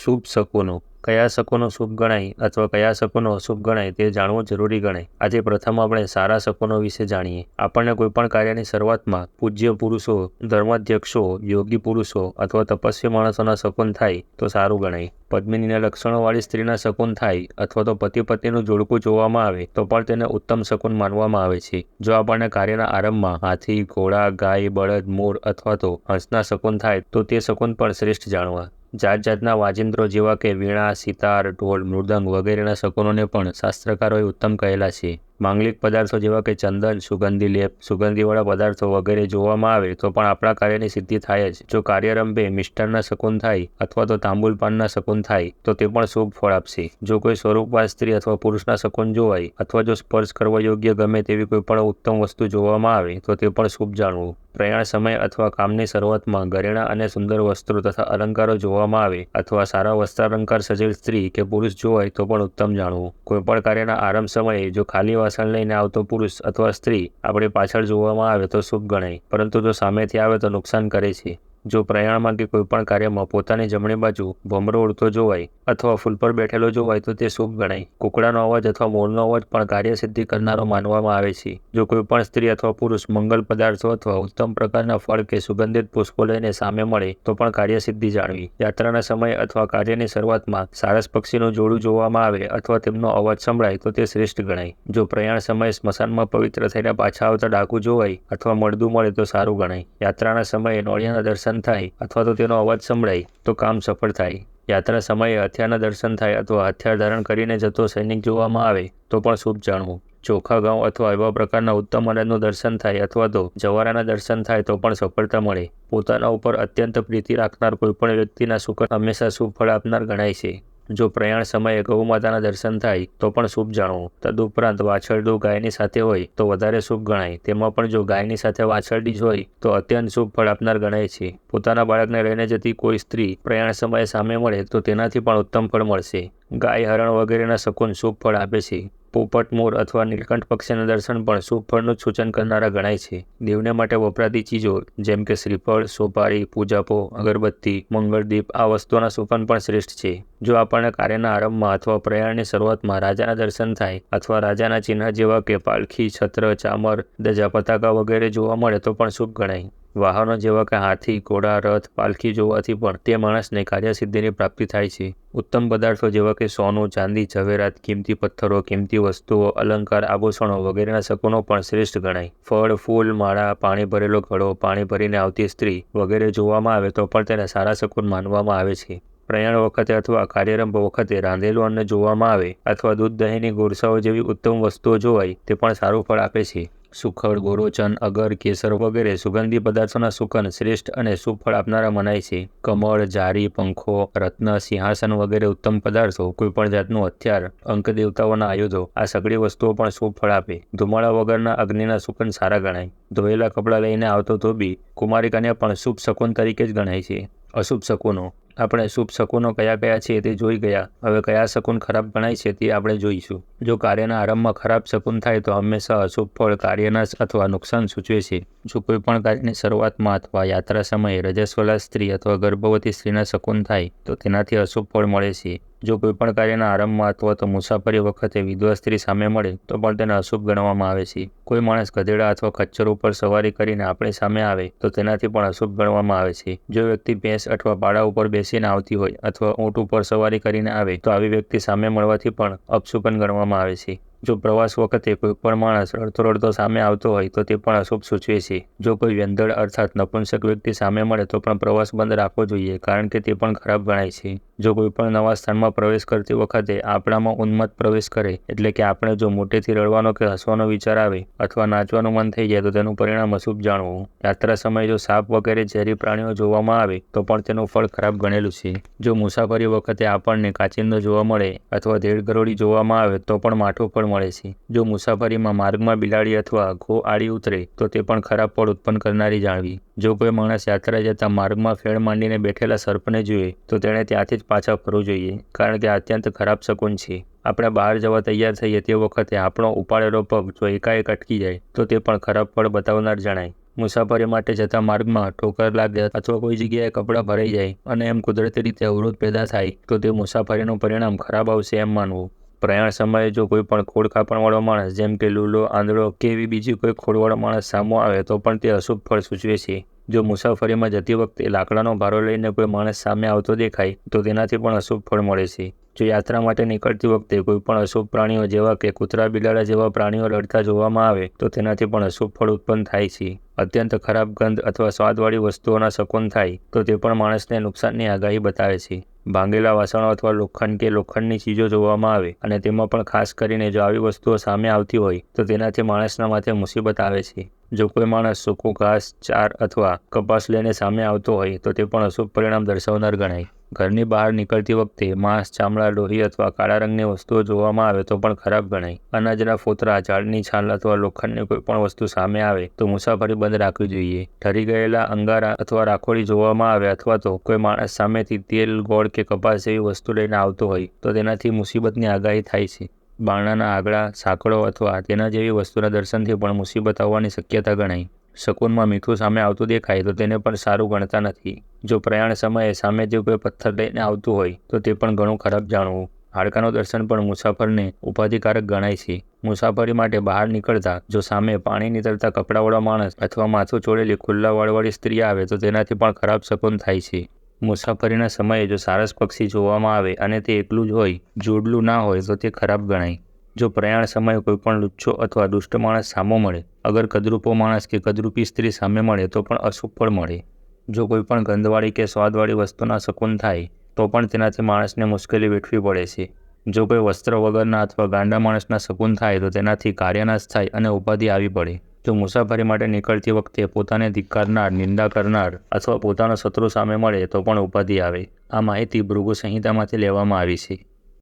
શુભ શકોનો, કયા શકોનો શુભ ગણાય અથવા કયા શકોનો અશુભ ગણાય તે જાણવું જરૂરી ગણાય. આજે પ્રથમ આપણે સારા શકોનો વિશે જાણીએ. આપણને કોઈપણ કાર્યની શરૂઆતમાં પૂજ્ય પુરુષો, ધર્માધ્યક્ષો, યોગી પુરુષો અથવા તપસ્વી માણસોના શકુન થાય તો સારું ગણાય. પદ્મિનીના લક્ષણોવાળી સ્ત્રીના શકુન થાય અથવા તો પતિ પત્નીનું જોડકું જોવામાં આવે તો પણ તેને ઉત્તમ શકુન માનવામાં આવે છે. જો આપણને કાર્યના આરંભમાં હાથી, ઘોડા, ગાય, બળદ, મોર અથવા તો હંસના શકુન થાય તો તે શકુન પણ શ્રેષ્ઠ જાણવા. જાત જાતના વાજિંત્રો જેવા કે વીણા, સિતાર, ઢોલ, મૃદંગ વગેરેના શકુનોને પણ શાસ્ત્રકારોએ ઉત્તમ કહેલા છે. માંગલિક પદાર્થો જેવા કે ચંદન, સુગંધી લેપ, સુગંધીવાળા પદાર્થો વગેરે જોવામાં આવે તો પણ આપણા કાર્યની સિદ્ધિ થાય જ. જો કાર્યરંભે મિષ્ટાનના શકુન થાય અથવા તો તાંબુલ પાનના શકુન થાય, તો તે પણ શુભ ફળ આપશે. જો કોઈ સ્વરૂપવાન સ્ત્રી અથવા પુરુષના શકુન જોવાય અથવા જો સ્પર્શ કરવા યોગ્ય ગમે તેવી કોઈ પણ ઉત્તમ વસ્તુ જોવામાં આવે, તો તે પણ શુભ જાણવું. પ્રયાણ સમય અથવા કામની શરૂઆતમાં ઘરેણા અને સુંદર વસ્ત્રો તથા અલંકારો જોવામાં આવે અથવા સારા વસ્ત્રાલંકાર સજેલ સ્ત્રી કે પુરુષ જોવાય તો પણ ઉત્તમ જાણવું. કોઈપણ કાર્યના આરંભ સમયે જો ખાલી વાસણ લઈને આવતો પુરુષ અથવા સ્ત્રી, આપણી પાછળ જોવામાં આવે તો શુભ ગણાય, પરંતુ જો સામેથી આવે તો નુકસાન કરે છે. જો પ્રયાણમાં કે કોઈપણ કાર્યમાં પોતાની જમણી બાજુ ભમરો ઉડતો જોવાય અથવા ફૂલ પર બેઠેલો જોવાય તો તે શુભ ગણાય. કુકડાનો અવાજ અથવા મોરનો અવાજ પણ કાર્યસિદ્ધિ કરનારો માનવામાં આવે છે. જો કોઈપણ સ્ત્રી અથવા પુરુષ મંગલ પદાર્થો અથવા ઉત્તમ પ્રકારના ફળ કે સુગંધિત પુષ્પો લઈને સામે મળે તો પણ કાર્યસિદ્ધિ જાણવી. યાત્રાના સમય અથવા કાર્યની શરૂઆતમાં સારસ પક્ષીનું જોડું જોવામાં આવે અથવા તેમનો અવાજ સંભળાય તો તે શ્રેષ્ઠ ગણાય. જો પ્રયાણ સમયે સ્મશાનમાં પવિત્ર થઈને પાછા આવતા ડાકુ જોવાય અથવા મળદું મળે તો સારું ગણાય. યાત્રાના સમયે નોળિયાના દર્શન દર્શન થાય અથવા તો તેનો અવાજ સંભળાય, તો કામ સફળ થાય. યાત્રા સમયે હથિયારના દર્શન થાય અથવા હથિયાર ધારણ કરીને જતો સૈનિક જોવામાં આવે, તો પણ શુભ જાણવું. ચોખા ઘઉં અથવા એવા પ્રકારના ઉત્તમ અનાજનું દર્શન થાય અથવા તો જવારાના દર્શન થાય, તો પણ સફળતા મળે. પોતાના ઉપર અત્યંત પ્રીતિ રાખનાર કોઈપણ વ્યક્તિના સુખ હંમેશા સુફળ આપનાર ગણાય છે. જો પ્રયાણ સમયે ગૌ માતાના દર્શન થાય, તો પણ શુભ જાણવું. તદુપરાંત વાછરડું ગાયની સાથે હોય, તો વધારે શુભ ગણાય. તેમાં પણ જો ગાયની સાથે વાછરડી જ હોય, તો અત્યંત શુભ ફળ આપનાર ગણાય છે. પોતાના બાળકને લઈને જતી કોઈ સ્ત્રી, પ્રયાણ સમયે સામે મળે, તો તેનાથી પણ ઉત્તમ ફળ મળશે. ગાય હરણ વગેરેના શકુન શુભ ફળ આપે છે. પોપટ મોર અથવા નીલકંઠ પક્ષીના દર્શન પણ શુભ ફળનું સૂચન કરનારા ગણાય છે. દેવને માટે વપરાતી ચીજો, જેમ કે શ્રીફળ, સોપારી, પૂજાપો, અગરબત્તી, મંગળદીપ, આ વસ્તુઓના સુફન પણ શ્રેષ્ઠ છે. જો આપણને કાર્યના આરંભમાં અથવા પ્રયાણની શરૂઆતમાં રાજાના દર્શન થાય અથવા રાજાના ચિહ્ન જેવા કે પાલખી, છત્ર, ચામર, દજા, પતાકા વગેરે જોવા મળે તો પણ શુભ ગણાય. વાહનો જેવા કે હાથી, ઘોડા, રથ, પાલખી જોવાથી પણ તે માણસને કાર્યસિદ્ધિની પ્રાપ્તિ થાય છે. ઉત્તમ પદાર્થો જેવા કે સોનું, ચાંદી, ઝવેરાત, કિંમતી પથ્થરો, કિંમતી વસ્તુઓ, અલંકાર, આભૂષણો વગેરેના શકુનો પણ શ્રેષ્ઠ ગણાય. ફળ, ફૂલ, માળા, પાણી ભરેલો ઘડો, પાણી ભરીને આવતી સ્ત્રી વગેરે જોવામાં આવે તો પણ તેને સારા શકુન માનવામાં આવે છે. પ્રયાણ વખતે અથવા કાર્યારંભ વખતે રાંધેલું અન્ન જોવામાં આવે અથવા દૂધ દહીંની ગોરસાઓ જેવી ઉત્તમ વસ્તુઓ જોવાય, તે પણ સારું ફળ આપે છે. સુખડ ગોરોચન, અગર, કેસર વગેરે સુગંધી પદાર્થોના સુકન શ્રેષ્ઠ અને સુફળ આપનારા મનાય છે. કમળ, જારી, પંખો, રત્ન, સિંહાસન વગેરે ઉત્તમ પદાર્થો કોઈપણ જાતનું હથિયાર, અંક દેવતાઓના આયુધો, આ સગળી વસ્તુઓ પણ સુફળ આપે. ધુમાડા વગરના અગ્નિના સુકન સારા ગણાય. ધોયેલા કપડાં લઈને આવતો તો બી કુમારી કન્યા પણ શુભ શકુન તરીકે જ ગણાય છે. અશુભ શકુનો. આપણે શુભ શકુનો કયા કયા છે તે જોઈ ગયા. હવે કયા શકુન ખરાબ ગણાય છે તે આપણે જોઈશું. જો કાર્યના આરંભમાં ખરાબ શકુન થાય તો હંમેશા અશુભ ફળ કાર્યના અથવા નુકસાન સૂચવે છે. જો કોઈ પણ કાર્યની શરૂઆતમાં અથવા યાત્રા સમયે રજસ્વલા સ્ત્રી અથવા ગર્ભવતી સ્ત્રીના શકુન થાય તો તેનાથી અશુભ ફળ મળે છે. જો કોઈપણ કાર્યના આરંભમાં અથવા તો મુસાફરી વખતે વિધવા સ્ત્રી સામે મળે, તો પણ તેને અશુભ ગણવામાં આવે છે. કોઈ માણસ ગધેડા અથવા ખચ્ચર ઉપર સવારી કરીને આપણી સામે આવે, તો તેનાથી પણ અશુભ ગણવામાં આવે છે. જો વ્યક્તિ ભેંસ અથવા પાડા ઉપર બેસીને આવતી હોય અથવા ઊંટ ઉપર સવારી કરીને આવે, તો આવી વ્યક્તિ સામે મળવાથી પણ અપશુકન ગણવામાં આવે છે. જો પ્રવાસ વખતે કોઈ પણ માણસ રડતો રડતો સામે આવતો હોય, તો તે પણ અશુભ સૂચવે છે. જો કોઈ વ્યંધળ અર્થાત નપુંસક વ્યક્તિ સામે મળે, તો પણ પ્રવાસ બંધ રાખવો જોઈએ, કારણ કે તે પણ ખરાબ ગણાય છે. જો કોઈ પણ નવા સ્થાનમાં પ્રવેશ કરતી વખતે આપણામાં ઉન્મત પ્રવેશ કરે, એટલે કે આપણે જો મોટેથી રડવાનો કે હસવાનો વિચાર આવે અથવા નાચવાનું મન થઈ જાય તો તેનું પરિણામ અશુભ જાણવું. યાત્રા સમયે જો સાપ વગેરે ઝેરી પ્રાણીઓ જોવામાં આવે, તો પણ તેનું ફળ ખરાબ ગણેલું છે. જો મુસાફરી વખતે આપણને કાચિંદો જોવા મળે અથવા ધેડ જોવામાં આવે, તો પણ માઠું ફળ મળે છે. જો મુસાફરીમાં માર્ગમાં બિલાડી અથવા ઘો આડી ઉતરે, તો તે પણ ખરાબ ફળ ઉત્પન્ન કરનારી જાણવી જો કોઈ માણસ યાત્રા જતા માર્ગમાં ફેણ માંડીને બેઠેલા સર્પને જોઈએ તો તેણે ત્યાંથી જ પાછા ફરવું જોઈએ, કારણ કે અત્યંત ખરાબ શકુન છે. આપણે બહાર જવા તૈયાર થઈએ તે વખતે આપણો ઉપાડેલો પગ જો એકાએક અટકી જાય, તો તે પણ ખરાબ ફળ બતાવનાર જણાય. મુસાફરી માટે જતા માર્ગમાં ઠોકર લાગે અથવા કોઈ જગ્યાએ કપડાં ભરાઈ જાય અને એમ કુદરતી રીતે અવરોધ પેદા થાય, તો તે મુસાફરીનું પરિણામ ખરાબ આવશે એમ માનવું. પ્રયાણ સમયે જો કોઈ પણ ખોડ કાપણવાળો માણસ, જેમ કે લૂલો, આંધળો કે એવી બીજી કોઈ ખોડવાળો માણસ સામો આવે, તો પણ તે અશુભ ફળ સૂચવે છે. જો મુસાફરીમાં જતી વખતે લાકડાનો ભારો લઈને કોઈ માણસ સામે આવતો દેખાય, તો તેનાથી પણ અશુભ ફળ મળે છે. જો યાત્રા માટે નીકળતી વખતે કોઈ પણ અશુભ પ્રાણીઓ જેવા કે કૂતરા, બિલાડા જેવા પ્રાણીઓ લડતા જોવામાં આવે, તો તેનાથી પણ અશુભ ફળ ઉત્પન્ન થાય છે. અત્યંત ખરાબ ગંધ અથવા સ્વાદવાળી વસ્તુઓના શકુન થાય, તો તે પણ માણસને નુકસાનની આગાહી બતાવે છે. ભાંગેલા વાસણો અથવા લોખંડ કે લોખંડની ચીજો જોવામાં આવે અને તેમાં પણ ખાસ કરીને જો આવી વસ્તુઓ સામે આવતી હોય, તો તેનાથી માણસના માથે મુસીબત આવે છે. જો કોઈ માણસ સૂકું ઘાસ, ચાર અથવા કપાસ લઈને સામે આવતો હોય, તો તે પણ અશુભ પરિણામ દર્શાવનાર ગણાય. ઘરની બહાર નીકળતી વખતે માંસ, ચામડા, લોહી અથવા કાળા રંગની વસ્તુઓ જોવામાં આવે તો પણ ખરાબ ગણાય. અનાજના ફોતરા, ઝાડની છાલ અથવા લોખંડની કોઈ પણ વસ્તુ સામે આવે તો મુસાફરી બંધ રાખવી જોઈએ. ઠરી ગયેલા અંગારા અથવા રાખોડી જોવામાં આવે અથવા તો કોઈ માણસ સામેથી તેલ, ગોળ કે કપાસ જેવી વસ્તુ લઈને આવતો હોય તો તેનાથી મુસીબતની આગાહી થાય છે. બારણાના આગળા, સાંકળો અથવા તેના જેવી વસ્તુના દર્શનથી પણ મુસીબત આવવાની શક્યતા ગણાય. શકુનમાં મીઠું સામે આવતું દેખાય તો તેને પણ સારું ગણતા નથી. જો પ્રયાણ સમયે સામે જે કોઈ પથ્થર લઈને આવતું હોય, તો તે પણ ઘણું ખરાબ જાણવું. હાડકાનું દર્શન પણ મુસાફરને ઉપાધિકારક ગણાય છે. મુસાફરી માટે બહાર નીકળતા, જો સામે પાણી નીતરતા કપડાવાળા માણસ અથવા માથું ચોળેલી ખુલ્લા વાળવાળી સ્ત્રી આવે, તો તેનાથી પણ ખરાબ શકુન થાય છે. મુસાફરીના સમયે જો સારસ પક્ષી જોવામાં આવે અને તે એકલું જ હોય, જોડલું ના હોય, તો તે ખરાબ ગણાય. જો પ્રયાણ સમયે કોઈપણ લુચ્છો અથવા દુષ્ટ માણસ સામો મળે, અગર કદરૂપો માણસ કે કદરૂપી સ્ત્રી સામે મળે, તો પણ અશુભ ફળ મળે. જો કોઈપણ ગંધવાળી કે સ્વાદવાળી વસ્તુના શકુન થાય, તો પણ તેનાથી માણસને મુશ્કેલી વેઠવી પડે છે. જો કોઈ વસ્ત્ર વગરના અથવા ગાંડા માણસના શકુન થાય, તો તેનાથી કાર્યનાશ થાય અને ઉપાધિ આવી પડે. જો મુસાફરી માટે નીકળતી વખતે પોતાને ધિક્કારનાર, નિંદા કરનાર અથવા પોતાનો શત્રુ સામે મળે, તો પણ ઉપાધિ આવે. આ માહિતી ભૃગુ સંહિતામાંથી લેવામાં આવી છે.